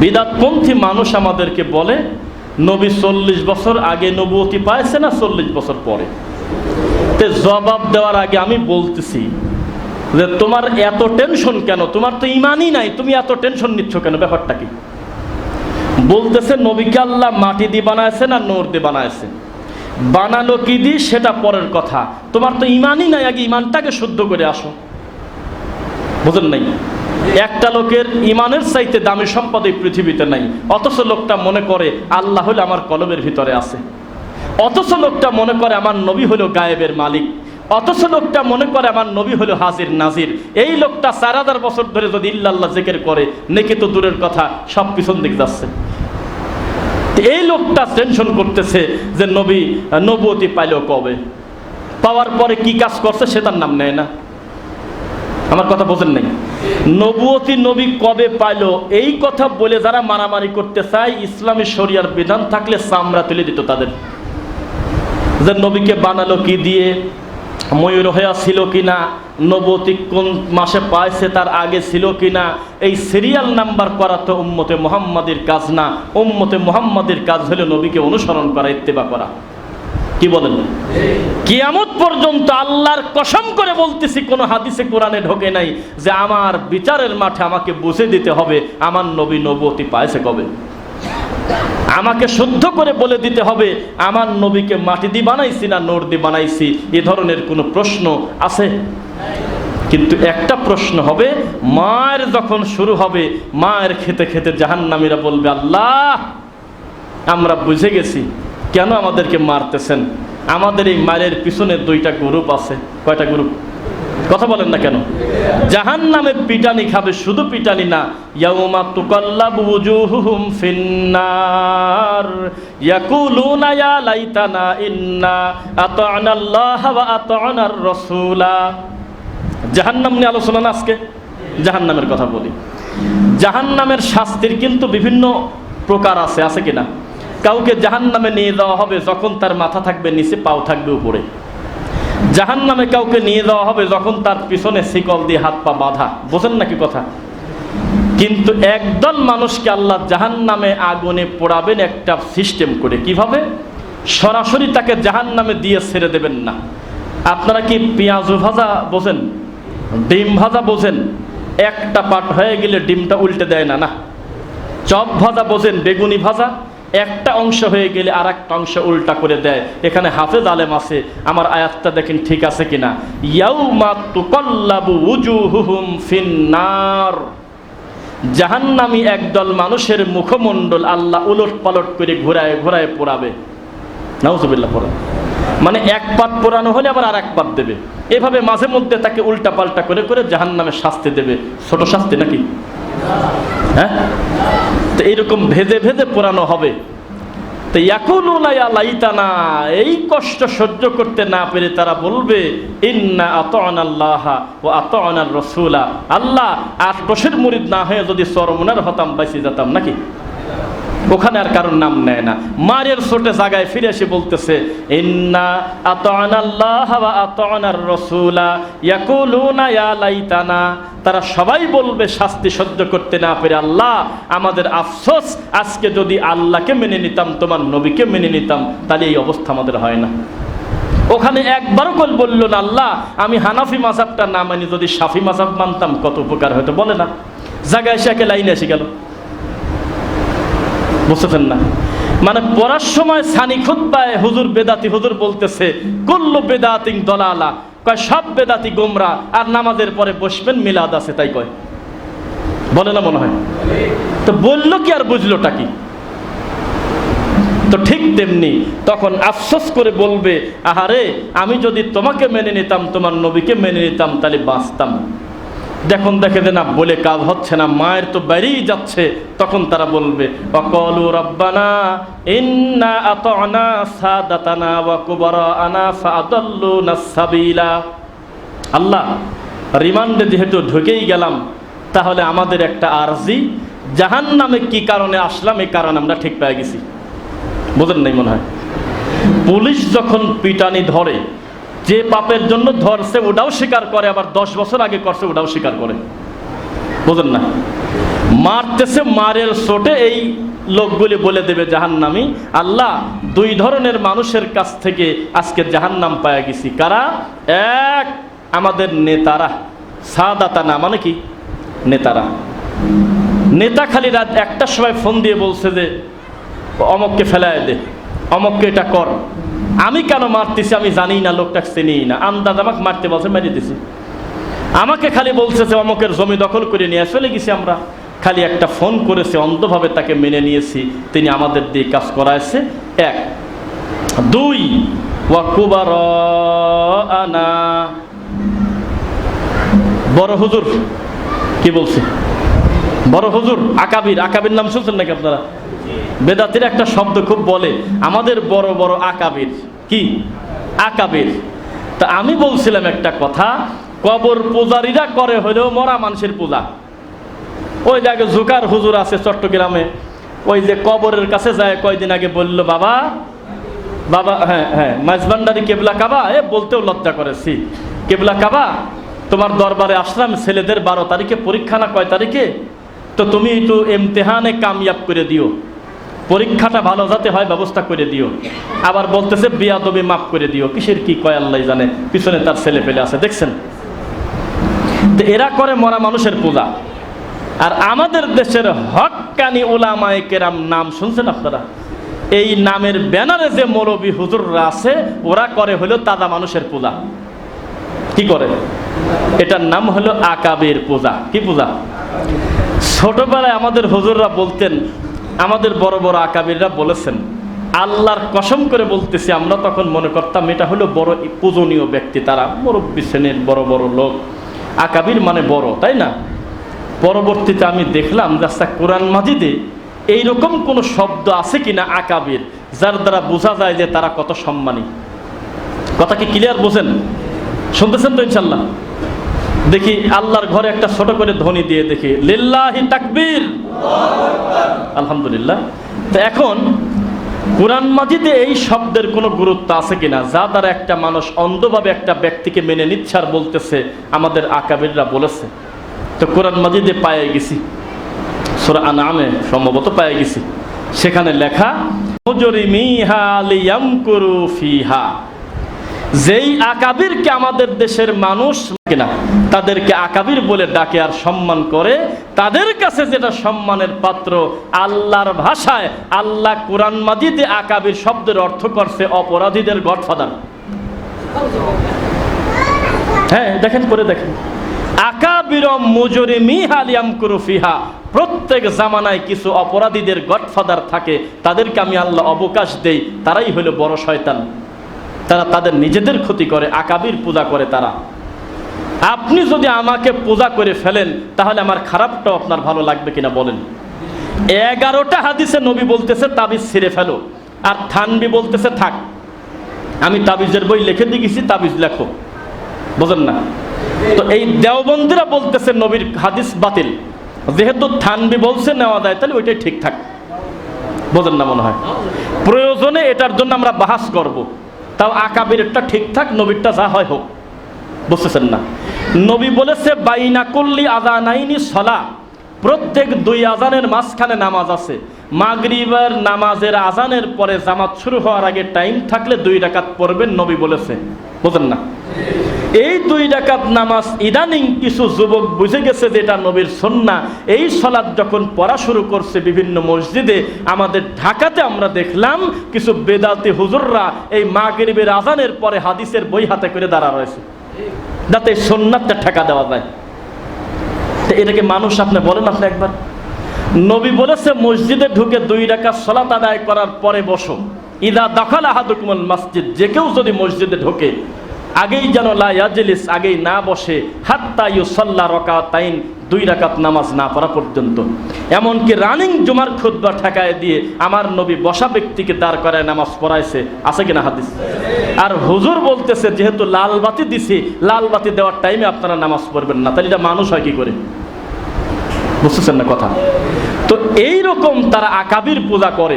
বিদাতপন্থী মানুষ আমাদেরকে বলে, নবী চল্লিশ বছর আগে নবুয়তি পাইছে না চল্লিশ বছর পরে? তে জবাব দেওয়ার আগে আমি বলতেছি যে, তোমার এত টেনশন কেন? তোমার তো ইমানই নাই, তুমি এত টেনশন নিচ্ছ কেন? ব্যাপারটা কি? বলতেছে, নবীকে আল্লাহ মাটি দিয়ে বানাইছে না নোর দিয়ে বানাইছে বানালো কি দি সেটা পরের কথা। তোমার তো ইমানই নাই, আগে ইমানটাকে শুদ্ধ করে আসো। বুঝলেন নাই? একটা লোকের ইমানের চাইতে দামি সম্পদ এই পৃথিবীতে নাই। অথচ লোকটা মনে করে, আল্লাহ হলে আমার কলমের ভিতরে আছে। অথচ লোকটা মনে করে, আমার নবী হলো গায়েবের মালিক। অথচ লোকটা মনে করে, আমার নবী হলো হাজির নাজির। এই লোকটা চার হাজার বছর ধরে যদি ইল্লাল্লাহ জেকের করে, নেকে তো দূরের কথা, সব পিছন দিক যাচ্ছে। এই লোকটা টেনশন করতেছে যে, নবী নবতী পাইল কবে? পাওয়ার পরে কি কাজ করছে সে তার নাম নেয় না। আমার কথা বোঝেন নাই। নবুয়তি নবী কবে পাইলো? এই কথা বলে যারা মারামারি করতে চায়, ইসলামী শরিয়ার বিধান থাকলে চামড়া তুলে দিত তাদের। যে নবীকে বানালো কি দিয়ে, ময়ূর হয়া ছিল কিনা নবতী কোন মাসে পাইছে, তার আগে ছিল কিনা, এই সিরিয়াল নাম্বার করা তো উম্মতে মোহাম্মদের কাজ না। উম্মতে মোহাম্মদের কাজ হলো নবীকে অনুসরণ করা, ইত্তেবা করা। কি বলেন? কিয়ামত পর্যন্ত আল্লাহর কসম করে বলতেছি, কোন হাদিসে, কোরআনে ঢোকে নাই যে আমার বিচারের মাঠে আমাকে বুঝে দিতে হবে, আমার নবী নবতী পাইছে কবে? আমাকে শুদ্ধ করে বলে দিতে হবে, আমার নবীকে মাটি দিয়ে বানাইছি না নোর দিয়ে বানাইছি, এ ধরনের কোনো প্রশ্ন আছে? কিন্তু একটা প্রশ্ন হবে, মায়ের যখন শুরু হবে, মায়ের খেতে খেতে জাহান্নামীরা বলবে, আল্লাহ, আমরা বুঝে গেছি। কেন আমাদেরকে মারতেছেন? আমাদের এই মায়ের পিছনে দুইটা গ্রুপ আছে। কয়টা গ্রুপ? কথা বলেন না কেন? জাহান নামে পিটানি খাবে, শুধু পিটানি না। ইয়াউমা তুকাল্লাবু ফিন্নার। ইয়াকুলুনা ইয়া লাইতানা ইন্না আতা'না আল্লাহ ওয়া আতা'নার রাসূলা। জাহান্নাম নিয়ে আলোচনা না আজকে? জাহান্নামের কথা বলি। জাহান্নামের শাস্তির কিন্তু বিভিন্ন প্রকার আছে আছে কিনা? কাউকে জাহান্নামে নিয়ে যাওয়া হবে যখন তার মাথা থাকবে নিচে, পাও থাকবে উপরে। জাহান নামে কাউকে নিয়ে যাওয়া হবে যখন তার পিছনে শিকল দিয়ে হাত পা বাঁধা। বোঝেন নাকি কথা? কিন্তু একদল মানুষকে আল্লাহ জাহান নামে আগুনে পোড়াবেন একটা সিস্টেম করে। কীভাবে? সরাসরি তাকে জাহান নামে দিয়ে ছেড়ে দেবেন না। আপনারা কি পেঁয়াজু ভাজা বোঝেন? ডিম ভাজা বোঝেন? একটা পাট হয়ে গেলে ডিমটা উল্টে দেয় না না। চপ ভাজা বোঝেন? বেগুনি ভাজা? একটা অংশ হয়ে গেলে আর একটা অংশ উল্টা করে দেয়। এখানে হাফেজ আলেম আছে, আমার আয়াতটা দেখেন ঠিক আছে কিনা। ফিন্নার। জাহান্নামী একদল মানুষের মুখমণ্ডল আল্লাহ উলট পালট করে ঘোরায় ঘোরায় পোড়াবে। নাউজুবিল্লাহ, পড়া। মানে এক পাত পোড়ানো হলে আবার আর এক পাত দেবে। এভাবে মাঝে মধ্যে তাকে উল্টা পাল্টা করে করে জাহান্নামে শাস্তি দেবে। ছোট শাস্তি নাকি? হ্যাঁ? তো এইরকম ভেদে ভেদে পোড়ানো হবে। তো ইয়াকুলুনা লাইতানা, এই কষ্ট সহ্য করতে না পেরে তারা বলবে, ইন্না আতআন আল্লাহ ও আতআনার রসুলা। আল্লাহ, আর কষের মুরিদ না হয়ে যদি সরমনার হতাম বাইসে যেতাম নাকি? ওখানে আর কারোর নাম নেয় না। মারের ছোটে জায়গায় ফিরে এসে বলতেছে ইয়া লাইতানা। তারা সবাই বলবে, শাস্তি সহ্য করতে না পেরে আল্লাহ আমাদের আফসোস, আজকে যদি আল্লাহকে মেনে নিতাম, তোমার নবীকে মেনে নিতাম, তাহলে এই অবস্থা আমাদের হয় না। ওখানে একবারও কল বলল না, আল্লাহ, আমি হানাফি মাসাবটা না মানি, যদি সাফি মাসাব মানতাম, কত উপকার হয়তো বলে না। জায়গায় এসে একে লাইনে এসে গেল। বুঝতেছেন না? মানে পড়ার সময় সানি খুদ্ায় হুজুর বেদাতি হুজুর বলতেছে, কুল্লু বেদাতিং দলালা। কয়, সব বেদাতি গোমরা, আর নামাজের পরে বসবেন, মিলাদ আছে। তাই কয়। বলে না মনে হয়? তো বলল কি আর বুঝলোটা কি? তো ঠিক তেমনি তখন আফসোস করে বলবে, আহারে, আমি যদি তোমাকে মেনে নিতাম, তোমার নবীকে মেনে নিতাম, তাহলে বাঁচতাম। দেখুন, দেখে যে না বলে কাজ হচ্ছে না, মায়ের তো বেরিয়ে যাচ্ছে। তখন তারা বলবে, অকলু রব্বানা, ইন্না আতনা সাদাতানা ওয়া কুবারানা ফাদাল্লুনা সাবিলা। আল্লাহ, রিমান্ডে যেহেতু ঢুকেই গেলাম, তাহলে আমাদের একটা আরজি জাহান নামে কি কারণে আসলাম, এই কারণে আমরা ঠিক পেয়ে গেছি। বোঝেন নাই মনে হয়? পুলিশ যখন পিটানি ধরে যে পাপের জন্য ধরছে ওটাও স্বীকার করে, আবার দশ বছর আগে করছে ওটাও স্বীকার করে। বোঝেন না? মারতেছে মারের চোটে এই লোকগুলি বলে দেবে জাহান্নামি, আল্লাহ দুই ধরনের মানুষের কাছ থেকে আজকে জাহান্নাম পাওয়া গেছি। কারা? এক, আমাদের নেতারা। সাদাতা না মানে কি? নেতারা। নেতা খালি রাত একটার সময় ফোন দিয়ে বলছে যে, অমককে ফেলায় দে, অমককে এটা কর। আমি কেন মারতেছি আমি জানি না, লোকটা চিনি না। আন্দাজ আমাকে মারতে বলছে, মেরে দিছি। আমাকে খালি বলছে যে অমকের জমি দখল করে নিয়ে চলে গেছি আমরা। খালি একটা ফোন করেছে, অন্ধভাবে তাকে মেনে নিয়েছি। তিনি আমাদের দিয়ে কাজ করাইছে। এক। দুই। ওয়াকুবার আনা বড় হুজুর, কি বলছে? বড় হুজুর, আকাবির। আকাবির নাম শুনছেন নাকি আপনারা? বেদাতির একটা শব্দ খুব বলে, আমাদের বড় বড় আকাবির। কি? আকাবির। তা আমি বলছিলাম একটা কথা, কবর পূজারীরা করে হলেও মরা মানুষের পূজা। ওই যে আগে জুকার হুজুর আছে চট্টগ্রামে, ওই যে কবরের কাছে যায়, কয়দিন আগে বলল, বাবা বাবা হ্যাঁ হ্যাঁ মাঝবান্ডারি কেবলা কাবা? এ, বলতেও লজ্জা করেছি কেবলা কাবা? তোমার দরবারে আসলাম, ছেলেদের বারো তারিখে পরীক্ষা না কয় তারিখে? তো তুমি একটু এমতেহানে কামিয়াব করে দিও। পরীক্ষাটা ভালো যাতে হয়, ব্যবস্থা করে দিও। আবার বলতেছে বিয়া তবে মাফ করে দিও। কিসের কি কয়, আল্লাহ জানে। পিছনে তার ছেলে পেলে আছে, দেখছেন? তো এরা করে মরা মানুষের পূজা। আর আমাদের দেশের হক্কানি ওলামায়ে কেরাম নাম শুনছেন আপনারা? এই নামের ব্যানারে যে মৌলবী হুজুররা আছে, ওরা করে হলো তাজা মানুষের পূজা। কি করে? এটার নাম হলো আকাবের পূজা। কি পূজা? ছোটবেলায় আমাদের হুজুররা বলতেন আমাদের বড় বড় আকাবিররা বলেছেন, আল্লাহর কসম করে বলতেছি, আমরা তখন মনে করতাম এটা হলো বড় পূজনীয় ব্যক্তি, তারা মুরব্বী শ্রেণির বড় বড় লোক। আকাবির মানে বড়, তাই না? পরবর্তীতে আমি দেখলাম যে আচ্ছা কোরআন মাজিদে এইরকম কোনো শব্দ আছে কিনা আকাবির, যার দ্বারা বোঝা যায় যে তারা কত সম্মানী। কথা কি ক্লিয়ার বোঝেন? শুনতেছেন তো ইনশাল্লাহ? দেখি আল্লাহর ঘরে একটা ছোট করে ধ্বনি দিয়ে দেখি, লিল্লাহি তাকবীর। আলহামদুলিল্লাহ। তো এখন কোরআন মাজিদে এই শব্দের কোনো গুরুত্ব আছে কিনা? যা দ্বারা একটা মানুষ অন্ধভাবে একটা ব্যক্তিকে মেনে নিচ্ছে আর বলতেছে, আমাদের আকাবিররা বলেছে। তো কোরআন মাজিদে পায়ে গেছি। সোরা আনামে সম্ভবত পায়ে গেছি। সেখানে লেখা যেই আকাবিরকে আমাদের দেশের মানুষ কিনা? তাদেরকে আকাবির বলে ডাকে আর সম্মান করে, তাদের কাছে যেটা সম্মানের পাত্র, আল্লাহর ভাষায় আল্লাহ কোরআন মাজিদে আকাবির শব্দের অর্থ করছে অপরাধীদের গডফাদার। হ্যাঁ দেখেন, করে দেখেন। আকাবির মজুরি মিহালিয়াম কুরুফিহা প্রত্যেক জামানায় কিছু অপরাধীদের গডফাদার থাকে, তাদেরকে আমি আল্লাহ অবকাশ দেই, তারাই হলো বড় শয়তান। তারা তাদের নিজেদের ক্ষতি করে, আকাবির পূজা করে তারা। আপনি যদি আমাকে পূজা করে ফেলেন, তাহলে আমার খারাপটাও আপনার ভালো লাগবে কিনা বলেন। এগারোটা হাদিসে নবী বলতেছে, তাবিজ ছিঁড়ে ফেলো। আর থানবি বলতেছে, থাক। আমি তাবিজের বই লিখে দিয়ে গেছি তাবিজ লেখো। বোঝেন না? তো এই দেওবন্দিরা বলতেছে, নবীর হাদিস বাতিল। যেহেতু থানবি বলছে, নেওয়া যায়, তাহলে ওইটাই ঠিকঠাক বোঝেন না মনে হয়? প্রয়োজনে এটার জন্য আমরা বাহাস করব। তাও আকাবিরটা ঠিকঠাক নবীরটা যা হয় হোক। বুঝতেছেন না? নবী বলেছে, বাইনা করলি আজানাইনি সলা। প্রত্যেক দুই আজানের মাঝখানে নামাজ আছে। মাগরিবের নামাজের আজানের পরে জামাত শুরু হওয়ার আগে টাইম থাকলে দুই রাকাত পড়বেন, নবী বলেছে। বুঝেন না? এই দুই ডাকাত নামাজ ইদানিং কিছু যুবক বুঝে গেছে যে এটা নবীর সন্না। এই সলাদ যখন পড়া শুরু করছে বিভিন্ন মসজিদে, আমাদের ঢাকাতে আমরা দেখলাম কিছু বেদাতি হুজুররা এই মাগরিবের আজানের পরে হাদিসের বই হাতে করে দাঁড়া রয়েছে। যাতে সোননাথটা ঠেকা দেওয়া যায়। এটাকে মানুষ আপনি বলেন আপনি একবার। নবী বলেছে, মসজিদে ঢুকে দুই রেখা সলাত আদায় করার পরে বসো। ইদা দখল আহাদুকুমল মসজিদ, যে কেউ যদি মসজিদে ঢোকে আগেই যেন লাইয়াজলিস আগেই না বসে, হাত্তা রকা তাইন দুই রাকাত নামাজ না পড়া পর্যন্ত। এমনকি রানিং জুমার খুদ্া ঠেকায় দিয়ে আমার নবী বসা ব্যক্তিকে দাঁড় করায় নামাজ পড়াইছে, আছে কিনা হাদিস? আর হুজুর বলতেছে, যেহেতু লাল বাতি দিছি, লাল বাতি দেওয়ার টাইমে আপনারা নামাজ পড়বেন না, তাহলে এটা মানুষ হয় কি করে? বুঝতেছেন না কথা? তো এই রকম তারা আকাবির পূজা করে।